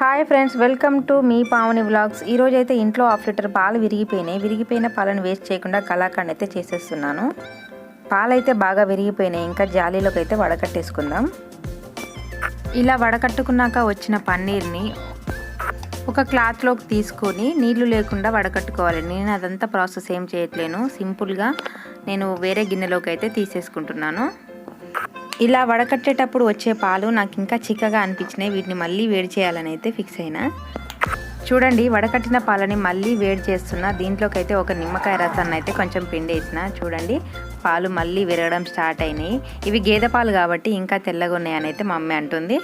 Hi friends welcome to మీ Pavani vlogs. ఈరోజు అయితే ఇంట్లో హాఫ్ లీటర్ పాలు విరిగిపోయినాయి. విరిగిపోయిన పాలను వేస్ట్ చేయకుండా కళాఖండ్ అయితే చేసేస్తున్నాను. పాలైతే బాగా విరిగిపోయినాయి. ఇంకా జాలీలోకి అయితే వడకట్టేసుకుందాం. ఇలా వడకట్టుకున్నాక వచ్చిన పన్నీర్ని ఒక క్లాత్లోకి తీసుకొని నీళ్ళు లేకుండా వడకట్టుకోవాలి. నేను అదంతా ప్రాసెస్ ఏం చేయట్లేను. సింపుల్గా నేను వేరే గిన్నెలోకి అయితే తీసేసుకుంటున్నాను. ఇలా వడకట్టేటప్పుడు వచ్చే పాలు నాకు ఇంకా చిక్కగా అనిపించినాయి. వీటిని మళ్ళీ వేడి చేయాలని అయితే ఫిక్స్ అయినా. చూడండి వడకట్టిన పాలని మళ్ళీ వేడి చేస్తున్నా. దీంట్లోకి అయితే ఒక నిమ్మకాయ రసాన్ని అయితే కొంచెం పిండి వేసిన. చూడండి పాలు మళ్ళీ విరగడం స్టార్ట్ అయినాయి. ఇవి గేదె పాలు కాబట్టి ఇంకా తెల్లగా ఉన్నాయని అయితే మా అమ్మ అంటుంది.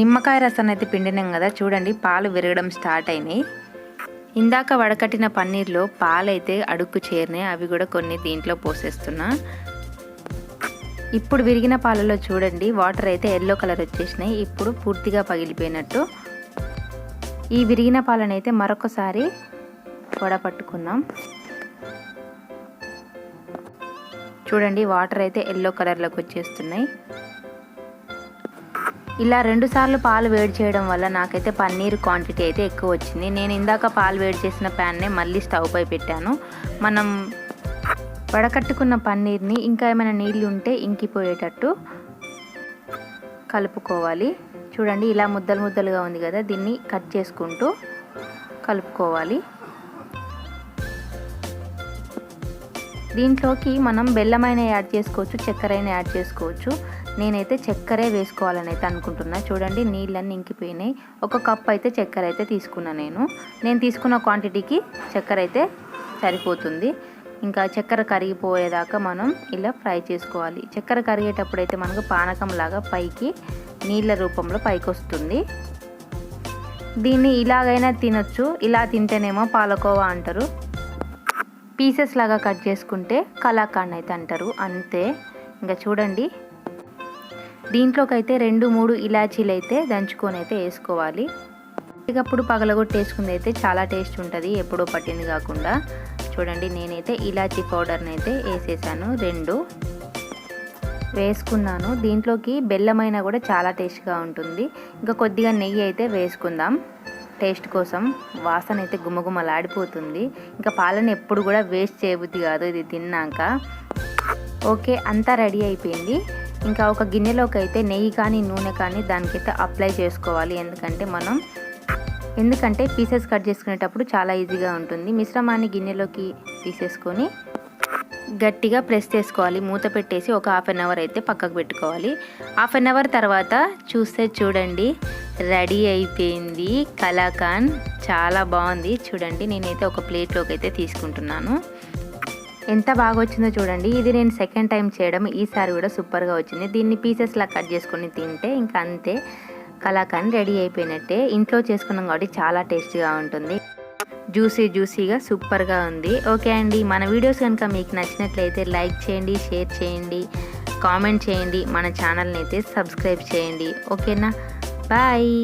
నిమ్మకాయ రసాన్ని అయితే పిండినాం కదా చూడండి పాలు విరగడం స్టార్ట్ అయినాయి. ఇందాక వడకట్టిన పన్నీర్లో పాలైతే అడుక్కు చేరినాయి. అవి కూడా కొన్ని దీంట్లో పోసేస్తున్నా. ఇప్పుడు విరిగిన పాలలో చూడండి. వాటర్ అయితే ఎల్లో కలర్ వచ్చేసినాయి. ఇప్పుడు పూర్తిగా పగిలిపోయినట్టు. ఈ విరిగిన పాలను అయితే మరొకసారి వడపట్టుకుందాం చూడండి వాటర్ అయితే ఎల్లో కలర్లోకి వచ్చేస్తున్నాయి. ఇలా రెండుసార్లు పాలు వేడి చేయడం వల్ల నాకైతే పన్నీర్ క్వాంటిటీ అయితే ఎక్కువ వచ్చింది. నేను ఇందాక పాలు వేడి చేసిన ప్యాన్నే మళ్ళీ స్టవ్ పై పెట్టాను. మనం వడకట్టుకున్న పన్నీర్ని ఇంకా ఏమైనా నీళ్ళు ఉంటే ఇంకిపోయేటట్టు కలుపుకోవాలి. చూడండి ఇలా ముద్దలు ముద్దలుగా ఉంది కదా దీన్ని కట్ చేసుకుంటూ కలుపుకోవాలి. దీంట్లోకి మనం బెల్లమైన యాడ్ చేసుకోవచ్చు చక్కెర అయినా యాడ్ చేసుకోవచ్చు. నేనైతే చక్కెరే వేసుకోవాలని అయితే అనుకుంటున్నా. చూడండి నీళ్ళన్నీ ఇంకిపోయినాయి. ఒక కప్ అయితే చక్కెర అయితే తీసుకున్నా నేను. నేను తీసుకున్న క్వాంటిటీకి చక్కెర అయితే సరిపోతుంది. ఇంకా చక్కెర కరిగిపోయేదాకా మనం ఇలా ఫ్రై చేసుకోవాలి. చక్కెర కరిగేటప్పుడు అయితే మనకు పానకం లాగా పైకి నీళ్ళ రూపంలో పైకి వస్తుంది దీన్ని ఇలాగైనా తినొచ్చు. ఇలా తింటేనేమో పాలకోవా అంటారు. పీసెస్ లాగా కట్ చేసుకుంటే కలాకాండ్ అయితే అంటారు. అంతే. ఇంకా చూడండి. దీంట్లోకి అయితే రెండు మూడు ఇలాచీలు అయితే దంచుకొని అయితే వేసుకోవాలి. ఇకప్పుడు పగలగొట్టేసుకుంది అయితే చాలా టేస్ట్ ఉంటుంది. ఎప్పుడో పట్టింది కాకుండా. చూడండి నేనైతే ఇలాచీ పౌడర్ని అయితే వేసేసాను రెండు వేసుకున్నాను. దీంట్లోకి బెల్లమైన కూడా చాలా టేస్ట్గా ఉంటుంది. ఇంకా కొద్దిగా నెయ్యి అయితే వేసుకుందాం. టేస్ట్ కోసం వాసన అయితే గుమగుమలాడిపోతుంది. ఇంకా పాలను ఎప్పుడు కూడా వేస్ట్ చేయబుద్ది కాదు ఇది తిన్నాక. ఓకే అంతా రెడీ అయిపోయింది. ఇంకా ఒక గిన్నెలోకి అయితే నెయ్యి కానీ నూనె కానీ దానికైతే అప్లై చేసుకోవాలి. ఎందుకంటే మనం ఎందుకంటే పీసెస్ కట్ చేసుకునేటప్పుడు చాలా ఈజీగా ఉంటుంది. మిశ్రమాన్ని గిన్నెలోకి తీసేసుకొని గట్టిగా ప్రెస్ చేసుకోవాలి. మూత పెట్టేసి ఒక హాఫ్ అన్ అవర్ అయితే పక్కకు పెట్టుకోవాలి. హాఫ్ అన్ అవర్ తర్వాత చూస్తే చూడండి రెడీ అయిపోయింది. కలాకాన్ చాలా బాగుంది. చూడండి నేనైతే ఒక ప్లేట్లోకి అయితే తీసుకుంటున్నాను. ఎంత బాగా వచ్చిందో చూడండి. ఇది నేను సెకండ్ టైం చేయడం. ఈసారి కూడా సూపర్గా వచ్చింది. దీన్ని పీసెస్లా కట్ చేసుకొని తింటే ఇంకా అంతే. కలాకాన్ రెడీ అయిపోయినట్టే ఇంట్లో చేసుకున్నాం కాబట్టి చాలా టేస్టీగా ఉంటుంది. జ్యూసీ జ్యూసీగా సూపర్గా ఉంది. ఓకే అండి మన వీడియోస్ కనుక మీకు నచ్చినట్లయితే లైక్ చేయండి షేర్ చేయండి కామెంట్ చేయండి మన ఛానల్ని అయితే సబ్స్క్రైబ్ చేయండి. ఓకేనా? బాయ్.